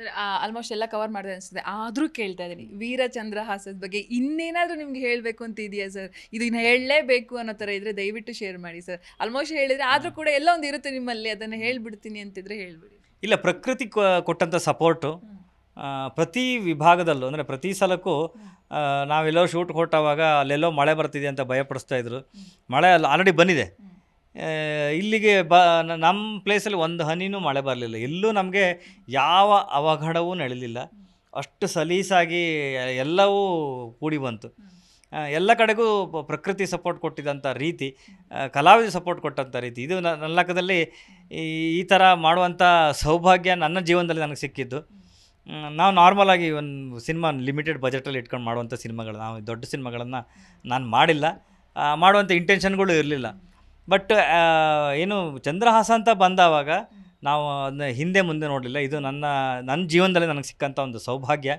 Sir almost ಎಲ್ಲ cover ಮಾಡಿದೆ ಅನಿಸುತ್ತೆ. ಆದರೂ ಕೇಳ್ತಾ ಇದ್ದೀನಿ. ವೀರಚಂದ್ರಹಾಸದ ಬಗ್ಗೆ ಇನ್ನೇನಾದರೂ ನಿಮ್ಗೆ ಹೇಳಬೇಕು ಅಂತ ಇದೆಯಾ ಸರ್? ಇದನ್ನ ಹೇಳಲೇಬೇಕು ಅನ್ನೋ ಥರ ಇದ್ರೆ ದಯವಿಟ್ಟು ಶೇರ್ ಮಾಡಿ ಸರ್. ಆಲ್ಮೋಸ್ಟ್ ಹೇಳಿದ್ರೆ ಆದರೂ ಕೂಡ ಎಲ್ಲ ಒಂದು ಇರುತ್ತೆ ನಿಮ್ಮಲ್ಲಿ. ಅದನ್ನು ಹೇಳ್ಬಿಡ್ತೀನಿ ಅಂತಿದ್ರೆ ಹೇಳ್ಬಿಡಿ. ಇಲ್ಲ ಪ್ರಕೃತಿ ಕೊಟ್ಟಂಥ ಸಪೋರ್ಟು ಪ್ರತಿ ವಿಭಾಗದಲ್ಲೂ ಅಂದರೆ ಪ್ರತಿ ಸಲಕ್ಕೂ ನಾವೆಲ್ಲೋ ಶೂಟ್ ಹೊರಟಾವಾಗ ಅಲ್ಲೆಲ್ಲೋ ಮಳೆ ಬರ್ತಿದೆ ಅಂತ ಭಯಪಡಿಸ್ತಾ ಇದ್ರು. ಮಳೆ ಅಲ್ಲಿ ಆಲ್ರೆಡಿ ಬಂದಿದೆ. ಇಲ್ಲಿಗೆ ಬ ನಮ್ಮ ಪ್ಲೇಸಲ್ಲಿ ಒಂದು ಹನಿನೂ ಮಳೆ ಬರಲಿಲ್ಲ. ಎಲ್ಲೂ ನಮಗೆ ಯಾವ ಅವಘಡವೂ ನಡೆಯಲಿಲ್ಲ ಅಷ್ಟು ಸಲೀಸಾಗಿ ಎಲ್ಲವೂ ಕೂಡಿ ಬಂತು. ಎಲ್ಲ ಕಡೆಗೂ ಪ್ರಕೃತಿ ಸಪೋರ್ಟ್ ಕೊಟ್ಟಿದ್ದಂಥ ರೀತಿ ಕಲಾವಿದ ಸಪೋರ್ಟ್ ಕೊಟ್ಟಂಥ ರೀತಿ. ಇದು ನನ್ನ ಲೆಕ್ಕದಲ್ಲಿ ಈ ಥರ ಮಾಡುವಂಥ ಸೌಭಾಗ್ಯ ನನ್ನ ಜೀವನದಲ್ಲಿ ನನಗೆ ಸಿಕ್ಕಿದ್ದು. ನಾವು ನಾರ್ಮಲಾಗಿ ಒಂದು ಸಿನಿಮಾ ಲಿಮಿಟೆಡ್ ಬಜೆಟಲ್ಲಿ ಇಟ್ಕೊಂಡು ಮಾಡುವಂಥ ಸಿನಿಮಾಗಳು ನಾವು ದೊಡ್ಡ ಸಿನಿಮಾಗಳನ್ನು ನಾನು ಮಾಡಿಲ್ಲ. ಮಾಡುವಂಥ ಇಂಟೆನ್ಷನ್ಗಳು ಇರಲಿಲ್ಲ. ಬಟ್ ಏನು ಚಂದ್ರಹಾಸ ಅಂತ ಬಂದಾವಾಗ ನಾವು ಅದನ್ನ ಹಿಂದೆ ಮುಂದೆ ನೋಡಲಿಲ್ಲ. ಇದು ನನ್ನ ನನ್ನ ಜೀವನದಲ್ಲಿ ನನಗೆ ಸಿಕ್ಕಂಥ ಒಂದು ಸೌಭಾಗ್ಯ.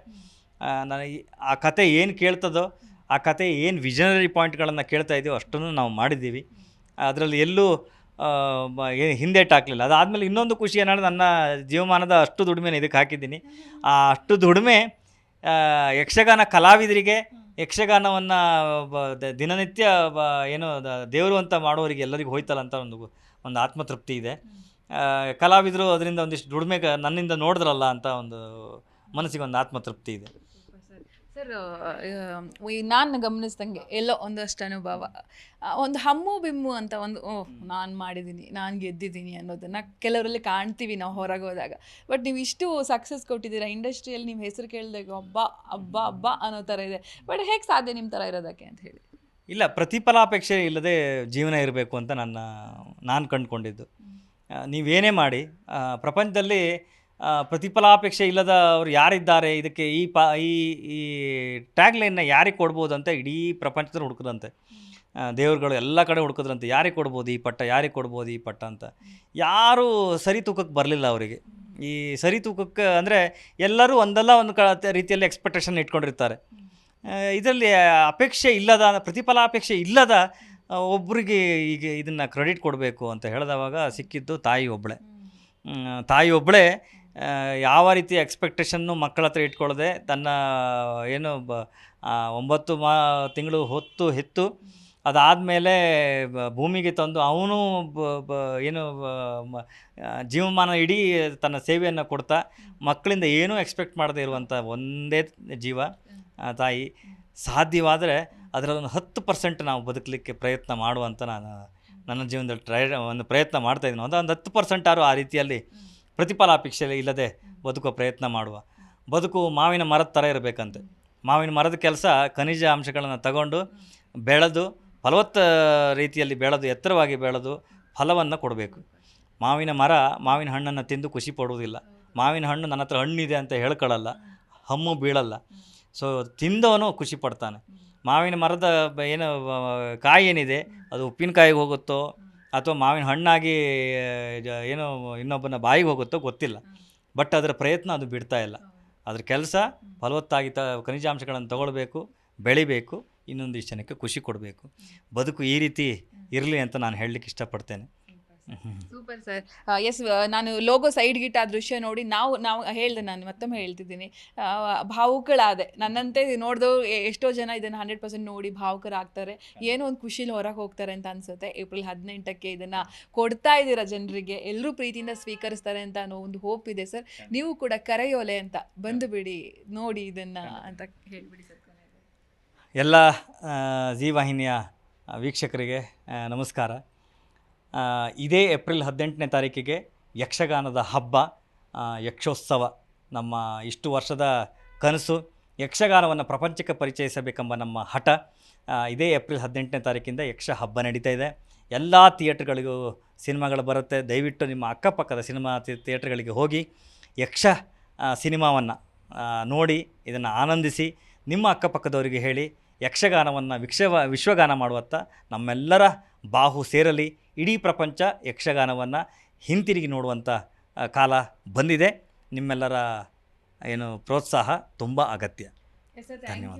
ನನಗೆ ಆ ಕತೆ ಏನು ಕೇಳ್ತದೋ, ಆ ಕತೆ ಏನು ವಿಷನರಿ ಪಾಯಿಂಟ್ಗಳನ್ನು ಕೇಳ್ತಾ ಇದೀವೋ ಅಷ್ಟನ್ನು ನಾವು ಮಾಡಿದ್ದೀವಿ. ಅದರಲ್ಲಿ ಎಲ್ಲೂ ಏನು ಬ- ಟಾಕಲಿಲ್ಲ ಅದಾದಮೇಲೆ ಇನ್ನೊಂದು ಖುಷಿ ಏನಾದ್ರೆ ನನ್ನ ಜೀವಮಾನದ ಅಷ್ಟು ದುಡಿಮೆನ ಇದಕ್ಕೆ ಹಾಕಿದ್ದೀನಿ. ಆ ಅಷ್ಟು ದುಡಿಮೆ ಯಕ್ಷಗಾನ ಕಲಾವಿದರಿಗೆ ಯಕ್ಷಗಾನವನ್ನು ದಿನನಿತ್ಯ ಏನು ದೇವರು ಅಂತ ಮಾಡೋರಿಗೆ ಎಲ್ಲರಿಗೂ ಹೋಯ್ತಲ್ಲ ಅಂತ ಒಂದು ಒಂದು ಆತ್ಮತೃಪ್ತಿ ಇದೆ. ಕಲಾವಿದರು ಅದರಿಂದ ಒಂದಿಷ್ಟು ದುಡಿಮೆ ನನ್ನಿಂದ ನೋಡಿದ್ರಲ್ಲ ಅಂತ ಒಂದು ಮನಸ್ಸಿಗೆ ಒಂದು ಆತ್ಮತೃಪ್ತಿ ಇದೆ. ಸರ್ ನಾನು ಗಮನಿಸ್ದಂಗೆ ಎಲ್ಲೋ ಒಂದಷ್ಟು ಅನುಭವ. ಒಂದು ಹಮ್ಮು ಬಿಮ್ಮು ಅಂತ ಒಂದು ಓಹ್ ನಾನು ಮಾಡಿದ್ದೀನಿ ನಾನು ಗೆದ್ದಿದ್ದೀನಿ ಅನ್ನೋದನ್ನ ಕೆಲವರಲ್ಲಿ ಕಾಣ್ತೀವಿ ನಾವು ಹೊರಗೆ ಹೋದಾಗ. ಬಟ್ ನೀವು ಇಷ್ಟು ಸಕ್ಸಸ್ ಕೊಟ್ಟಿದ್ದೀರಾ ಇಂಡಸ್ಟ್ರಿಯಲ್ಲಿ ನಿಮ್ಮ ಹೆಸರು ಕೇಳಿದಾಗ ಹಬ್ಬ ಹಬ್ಬ ಹಬ್ಬ ಅನ್ನೋ ಥರ ಇದೆ. ಬಟ್ ಹೇಗೆ ಸಾಧ್ಯ ನಿಮ್ಮ ಥರ ಇರೋದಕ್ಕೆ ಅಂತ ಹೇಳಿ. ಇಲ್ಲ ಪ್ರತಿಫಲಾಪೇಕ್ಷೆ ಇಲ್ಲದೆ ಜೀವನ ಇರಬೇಕು ಅಂತ ನನ್ನ ನಾನು ಕಂಡುಕೊಂಡಿದ್ದು. ನೀವೇನೇ ಮಾಡಿ ಪ್ರಪಂಚದಲ್ಲಿ ಪ್ರತಿಫಲಾಪೇಕ್ಷೆ ಇಲ್ಲದ ಅವರು ಯಾರಿದ್ದಾರೆ? ಇದಕ್ಕೆ ಈ ಪಾ ಈ ಈ ಟ್ಯಾಗ್ಲೈನ್ನ ಯಾರಿಗೆ ಕೊಡ್ಬೋದು ಅಂತ ಇಡೀ ಪ್ರಪಂಚದಲ್ಲಿ ಹುಡುಕದಂತೆ. ದೇವರುಗಳು ಎಲ್ಲ ಕಡೆ ಹುಡುಕಿದ್ರಂತೆ. ಯಾರಿಗೆ ಕೊಡ್ಬೋದು ಈ ಪಟ್ಟ? ಯಾರಿಗೆ ಕೊಡ್ಬೋದು ಈ ಪಟ್ಟ ಅಂತ. ಯಾರೂ ಸರಿ ತೂಕಕ್ಕೆ ಬರಲಿಲ್ಲ ಅವರಿಗೆ. ಈ ಸರಿ ತೂಕಕ್ಕೆ ಅಂದರೆ ಎಲ್ಲರೂ ಒಂದಲ್ಲ ಒಂದು ಕ ರೀತಿಯಲ್ಲಿ ಎಕ್ಸ್ಪೆಕ್ಟೇಷನ್ ಇಟ್ಕೊಂಡಿರ್ತಾರೆ. ಇದರಲ್ಲಿ ಅಪೇಕ್ಷೆ ಇಲ್ಲದ ಪ್ರತಿಫಲಾಪೇಕ್ಷೆ ಇಲ್ಲದ ಒಬ್ಬರಿಗೆ ಒಬ್ರಿಗೆ ಈಗ ಇದನ್ನು ಕ್ರೆಡಿಟ್ ಕೊಡಬೇಕು ಅಂತ ಹೇಳಿದವಾಗ ಸಿಕ್ಕಿದ್ದು ತಾಯಿ ಒಬ್ಬಳೆ ತಾಯಿ ಒಬ್ಬಳೇ ಯಾವ ರೀತಿ ಎಕ್ಸ್ಪೆಕ್ಟೇಷನ್ನು ಮಕ್ಕಳ ಹತ್ರ ಇಟ್ಕೊಳ್ಳದೆ ತನ್ನ, ಏನು, ಬ ಒಂಬತ್ತು ಮಾ, ತಿಂಗಳು ಹೊತ್ತು ಹೆತ್ತು ಅದಾದಮೇಲೆ ಭೂಮಿಗೆ ತಂದು ಅವನು ಬ ಬ, ಏನು ಜೀವಮಾನ ಇಡೀ ತನ್ನ ಸೇವೆಯನ್ನು ಕೊಡ್ತಾ ಮಕ್ಕಳಿಂದ ಏನೂ ಎಕ್ಸ್ಪೆಕ್ಟ್ ಮಾಡದೇ ಇರುವಂಥ ಒಂದೇ ಜೀವ ತಾಯಿ. ಸಾಧ್ಯವಾದರೆ ಅದರಲ್ಲೊಂದು ಹತ್ತು ಪರ್ಸೆಂಟ್ ನಾವು ಬದುಕಲಿಕ್ಕೆ ಪ್ರಯತ್ನ ಮಾಡುವಂಥ ನಾನು ನನ್ನ ಜೀವನದಲ್ಲಿ ಟ್ರೈ ಒಂದು ಪ್ರಯತ್ನ ಮಾಡ್ತಾ ಒಂದು ಒಂದು ಹತ್ತು ಪರ್ಸೆಂಟ್ ಆರು ಆ ರೀತಿಯಲ್ಲಿ ಪ್ರತಿಫಲಾಪೇಕ್ಷೆ ಇಲ್ಲದೆ ಬದುಕುವ ಪ್ರಯತ್ನ ಮಾಡುವ. ಬದುಕು ಮಾವಿನ ಮರದ ಥರ ಇರಬೇಕಂತೆ. ಮಾವಿನ ಮರದ ಕೆಲಸ ಖನಿಜ ಅಂಶಗಳನ್ನು ತಗೊಂಡು ಬೆಳೆದು, ಫಲವತ್ತ ರೀತಿಯಲ್ಲಿ ಬೆಳೆದು, ಎತ್ತರವಾಗಿ ಬೆಳೆದು ಫಲವನ್ನು ಕೊಡಬೇಕು. ಮಾವಿನ ಮರ, ಮಾವಿನ ಹಣ್ಣನ್ನು ತಿಂದು ಖುಷಿ ಪಡುವುದಿಲ್ಲ. ಮಾವಿನ ಹಣ್ಣು ನನ್ನ ಹತ್ರ ಹಣ್ಣಿದೆ ಅಂತ ಹೇಳ್ಕೊಳ್ಳಲ್ಲ ಹಮ್ಮು ಬೀಳಲ್ಲ. ಸೊ ತಿಂದವನು ಖುಷಿ ಪಡ್ತಾನೆ. ಮಾವಿನ ಮರದ ಏನು, ಕಾಯಿ ಏನಿದೆ, ಅದು ಉಪ್ಪಿನಕಾಯಿಗೆ ಹೋಗುತ್ತೋ ಅಥವಾ ಮಾವಿನ ಹಣ್ಣಾಗಿ ಏನೋ ಇನ್ನೊಬ್ಬನ ಬಾಯಿಗೆ ಹೋಗುತ್ತೋ ಗೊತ್ತಿಲ್ಲ. ಬಟ್ ಅದರ ಪ್ರಯತ್ನ ಅದು ಬಿಡ್ತಾ ಇಲ್ಲ. ಅದ್ರ ಕೆಲಸ ಫಲವತ್ತಾಗಿ ತ ಖನಿಜಾಂಶಗಳನ್ನು ತಗೊಳ್ಬೇಕು ಬೆಳಿಬೇಕು ಇನ್ನೊಂದು ಜನಕ್ಕೆ ಖುಷಿ ಕೊಡಬೇಕು. ಬದುಕು ಈ ರೀತಿ ಇರಲಿ ಅಂತ ನಾನು ಹೇಳಲಿಕ್ಕೆ ಇಷ್ಟಪಡ್ತೇನೆ. ಸೂಪರ್ ಸರ್ ಎಸ್ ನಾನು ಲೋಗೋ ಸೈಡ್ ಗಿಟ್ಟ ಆ ದೃಶ್ಯ ನೋಡಿ ನಾವು ನಾವು ಹೇಳ್ದೆ ನಾನು ಮತ್ತೊಮ್ಮೆ ಹೇಳ್ತಿದ್ದೀನಿ. ಭಾವುಕಳಾದೆ. ನನ್ನಂತೆ ನೋಡಿದವ್ರು ಎಷ್ಟೋ ಜನ ಇದನ್ನು ಹಂಡ್ರೆಡ್ ಪರ್ಸೆಂಟ್ ನೋಡಿ ಭಾವುಕರಾಗ್ತಾರೆ. ಏನೋ ಒಂದು ಖುಷಿಲಿ ಹೊರಗೆ ಹೋಗ್ತಾರೆ ಅಂತ ಅನ್ಸುತ್ತೆ. ಏಪ್ರಿಲ್ ಹದಿನೆಂಟಕ್ಕೆ ಇದನ್ನು ಕೊಡ್ತಾ ಇದ್ದೀರಾ ಜನರಿಗೆ? ಎಲ್ಲರೂ ಪ್ರೀತಿಯಿಂದ ಸ್ವೀಕರಿಸ್ತಾರೆ ಅಂತ ಅನ್ನೋ ಒಂದು ಹೋಪ್ ಇದೆ ಸರ್ ನೀವು ಕೂಡ ಕರೆಯೋಲೆ ಅಂತ ಬಂದು ಬಿಡಿ ನೋಡಿ ಇದನ್ನು ಅಂತ ಹೇಳಿಬಿಡಿ ಸರ್ ಎಲ್ಲ ಜೀವಾಹಿನಿಯ ವೀಕ್ಷಕರಿಗೆ ನಮಸ್ಕಾರ. ಇದೇ ಏಪ್ರಿಲ್ ಹದಿನೆಂಟನೇ ತಾರೀಕಿಗೆ ಯಕ್ಷಗಾನದ ಹಬ್ಬ ಯಕ್ಷೋತ್ಸವ. ನಮ್ಮ ಇಷ್ಟು ವರ್ಷದ ಕನಸು, ಯಕ್ಷಗಾನವನ್ನು ಪ್ರಪಂಚಕ್ಕೆ ಪರಿಚಯಿಸಬೇಕೆಂಬ ನಮ್ಮ ಹಠ ಇದೇ ಏಪ್ರಿಲ್ ಹದಿನೆಂಟನೇ ತಾರೀಕಿಂದ ಯಕ್ಷ ಹಬ್ಬ ನಡೀತಾ ಇದೆ. ಎಲ್ಲ ಥಿಯೇಟ್ರ್ಗಳಿಗೂ ಸಿನಿಮಾಗಳು ಬರುತ್ತೆ. ದಯವಿಟ್ಟು ನಿಮ್ಮ ಅಕ್ಕಪಕ್ಕದ ಸಿನಿಮಾ ಥಿಯೇಟ್ರ್ಗಳಿಗೆ ಹೋಗಿ ಯಕ್ಷ ಸಿನಿಮಾವನ್ನು ನೋಡಿ, ಇದನ್ನು ಆನಂದಿಸಿ, ನಿಮ್ಮ ಅಕ್ಕಪಕ್ಕದವರಿಗೆ ಹೇಳಿ ಯಕ್ಷಗಾನವನ್ನು ವಿಕ್ಷವ, ವಿಶ್ವಗಾನ ಮಾಡುವತ್ತ ನಮ್ಮೆಲ್ಲರ ಬಾಹು ಸೇರಲಿ ಇಡೀ ಪ್ರಪಂಚ ಯಕ್ಷಗಾನವನ್ನು ಹಿಂತಿರುಗಿ ನೋಡುವಂಥ ಕಾಲ ಬಂದಿದೆ. ನಿಮ್ಮೆಲ್ಲರ ಏನು ಪ್ರೋತ್ಸಾಹ ತುಂಬ ಅಗತ್ಯ. ಧನ್ಯವಾದ.